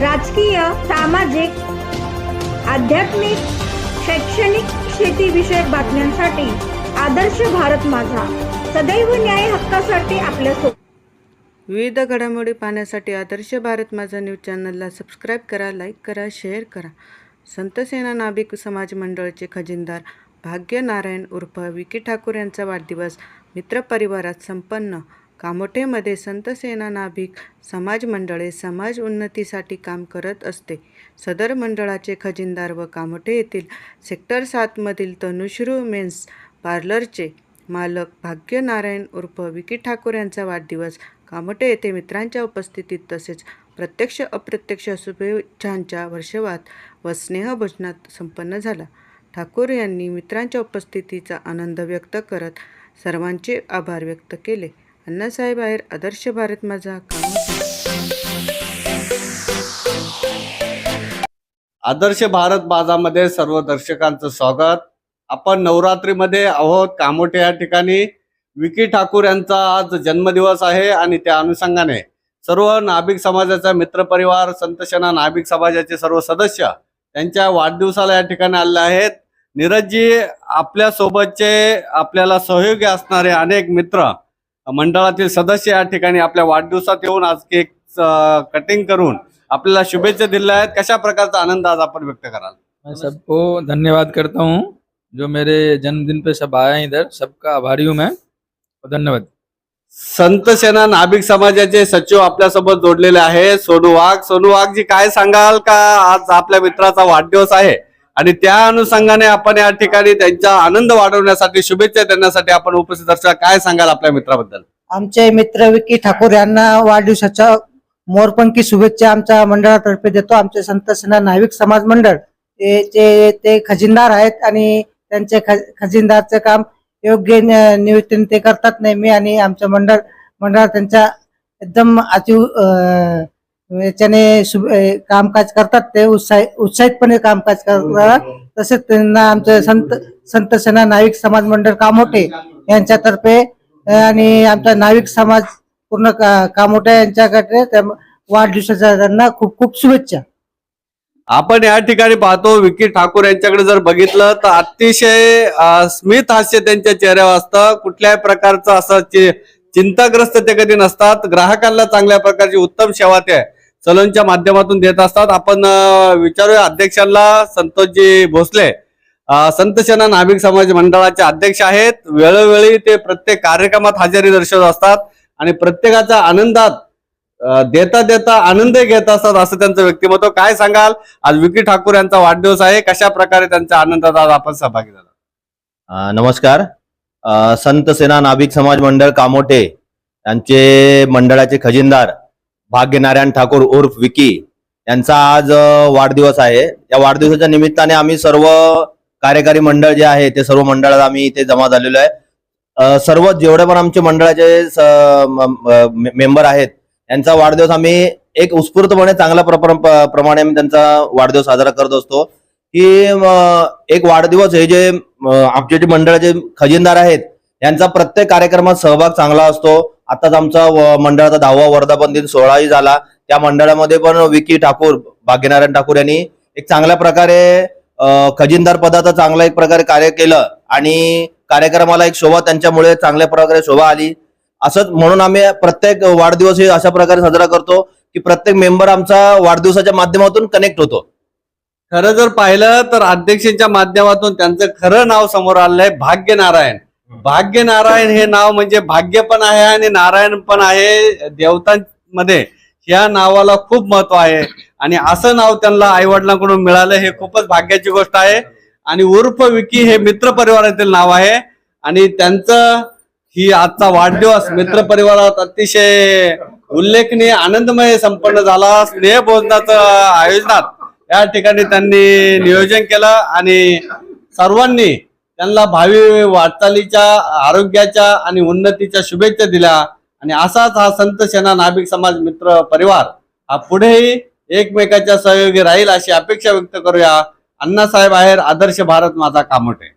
राजकीय सामाजिक आध्यात्मिक शैक्षणिक शेतीविषयक बातम्यांसाठी आदर्श भारत माझा. सदैव न्याय हक्कासाठी आपल्यासोबत विविध घडामोडी पाहण्यासाठी आदर्श भारत माझा न्यूज चॅनलला सबस्क्राईब करा लाईक करा शेअर करा. संतसेना नाभिक समाज मंडळचे खजिनदार भाग्य नारायण उर्फ विकी ठाकूर यांचा वाढदिवस मित्रपरिवारात संपन्न. कामोठेमध्ये संतसेना नाभिक समाज मंडळे समाज उन्नतीसाठी काम करत असते. सदर मंडळाचे खजिनदार व कामोठे येथील सेक्टर सातमधील तनुश्रू मेन्स पार्लरचे मालक भाग्यनारायण उर्फ विकी ठाकूर यांचा वाढदिवस कामोटे येथे मित्रांच्या उपस्थितीत तसेच प्रत्यक्ष अप्रत्यक्ष शुभेच्छांच्या वर्षवात व स्नेहभोजनात संपन्न झाला. ठाकूर यांनी मित्रांच्या उपस्थितीचा आनंद व्यक्त करत सर्वांचे आभार व्यक्त केले. अण्णासाहेब आहेर आदर्श भारत माझा आदर्श भारत बाजामध्ये सर्व दर्शकांचं स्वागत. आपण नवरात्रीमध्ये आहोत. कामोठे या ठिकाणी. विकी ठाकूर यांचा आज जन्मदिवस आहे आणि त्या अनुषंगाने सर्व नाभिक समाजाचा मित्रपरिवार संतशना नाभिक समाजाचे सर्व सदस्य त्यांच्या वाढदिवसाला या ठिकाणी आलेले आहेत. नीरजजी आपल्यासोबतचे आपल्याला सहयोगी असणारे अनेक मित्र मंडळातील सदस्य या ठिकाणी आपल्या वाढदिवसात येऊन आज केक कटिंग करून आपल्याला शुभेच्छा दिल्या आहेत. कशा प्रकारचा आनंद आज आपण व्यक्त कराल? मैं सबको धन्यवाद करता हूँ जो मेरे जन्मदिन पे सब आए हैं इधर सबका आभारी हूँ मैं और धन्यवाद। संत सेना नाभिक समाजाचे सचिव आपल्यासोबत जोडलेले आहे सोनू वाघ. सोनू वाघ जी काय सांगाल का? आज आपल्या मित्राचा वाढदिवस आहे. आणि त्या अनुषंगाने आपण या ठिकाणी त्यांचा आनंद वाढवण्यासाठी शुभेच्छा देण्यासाठी आपण उपस्थित असता काय सांगाल आपल्या मित्राबद्दल? आमचे मित्र विकी ठाकूर यांना वाढदिवसाच्या मोरपंखी शुभेच्छा आमच्या मंडळातर्फे देतो. आमचे संत सेना नाविक समाज मंडळ ते ते ते खजिनदार आहेत आणि त्यांचे ख- खजिनदारचे काम योग्य न- ते करतात नेहमी आणि आमचं मंडळ मंडळ त्यांच्या एकदम अति याच्याने कामकाज करतात ते उत्साह उत्साहितपणे कामकाज करतात. तसेच त्यांना आमचे संत संत सेना नाविक समाज मंडळ कामोठे यांच्यातर्फे आणि आमचा नाविक समाज पूर्ण का- कामोठे यांच्याकडे त्या वाढदिवसाच्या त्यांना खूप खूप शुभेच्छा. आपण या ठिकाणी पाहतो विकी ठाकूर यांच्याकडे जर बघितलं तर अतिशय स्मित हास्य त्यांच्या चेहऱ्यावर असतं. कुठल्याही प्रकारचं असं चिंताग्रस्त ते कधी नसतात. ग्राहकांना चांगल्या प्रकारची उत्तम सेवा ते सलूनच्या माध्यमातून देत असतात. आपण विचारूया अध्यक्षांना. संतोषजी भोसले संत सेना नाभिक समाज मंडळाचे अध्यक्ष आहेत. वेळोवेळी ते प्रत्येक कार्यक्रमात हजेरी दर्शवत असतात आणि प्रत्येकाच्या आनंदात देता देता आनंद घेत असतात असं त्यांचं व्यक्तिमत्व. काय सांगाल? आज विकी ठाकूर यांचा वाढदिवस आहे. कशा प्रकारे त्यांच्या आनंदात आज आपण सहभागी झाला? नमस्कार. संत सेना नाभिक समाज मंडळ कामोटे यांचे मंडळाचे खजिनदार भाग्यनारायण ठाकूर उर्फ विकी यांचा आज वाढदिवस आहे. या वाढदिवसाच्या निमित्ताने आम्ही सर्व कार्यकारी मंडळ जे आहे ते सर्व मंडळात आम्ही इथे जमा झालेलो आहे. सर्व जेवढे पण आमचे मंडळाचे मेंबर आहेत यांचा वाढदिवस आम्ही एक उत्स्फूर्तपणे चांगल्या प्रपर- प्रमाणे आम्ही त्यांचा वाढदिवस साजरा करत असतो. की एक वाढदिवस हे जे आमचे जे मंडळाचे खजिनदार आहेत यांचा प्रत्येक कार्यक्रमात सहभाग चांगला असतो. आताच आमचा मंडळाचा दहावा वर्धापन दिन सोहळाही झाला. त्या मंडळामध्ये पण विकी ठाकूर भाग्यनारायण ठाकूर यांनी एक चांगल्या प्रकारे खजिनदार पदाचा चांगला एक प्रकारे कार्य केलं आणि कार्यक्रमाला एक शोभा त्यांच्यामुळे चांगल्या प्रकारे शोभा आली. असंच म्हणून आम्ही प्रत्येक वाढदिवस हे अशा प्रकारे साजरा करतो की प्रत्येक मेंबर आमचा वाढदिवसाच्या माध्यमातून कनेक्ट होतो. खरं जर पाहिलं तर अध्यक्षांच्या माध्यमातून त्यांचं खरं नाव समोर आलेलं आहे भाग्य नारायण हे नाव म्हणजे भाग्य पण आहे आणि नारायण पण आहे देवतांमध्ये. या नावाला खूप महत्त्व आहे. आणि असं नाव त्यांना आई वडिलांकडून मिळालं हे खूपच भाग्याची गोष्ट आहे. आणि उर्फ विकी हे मित्र परिवारातील नाव आहे. आणि त्यांचं ही आजचा वाढदिवस मित्र परिवारात अतिशय उल्लेखनीय आनंदमय संपन्न झाला. स्नेह भोजनाचं आयोजनात या ठिकाणी त्यांनी नियोजन केलं. आणि सर्वांनी त्यांना भावी वाटचालीच्या आरोग्याच्या आणि उन्नतीच्या शुभेच्छा दिल्या. आणि असाच हा संत सेना नाभिक समाज मित्र परिवार हा पुढेही एकमेकाच्या सहयोगी राहील अशी अपेक्षा व्यक्त करूया. अण्णासाहेब आहेर आदर्श भारत माझा कामोठे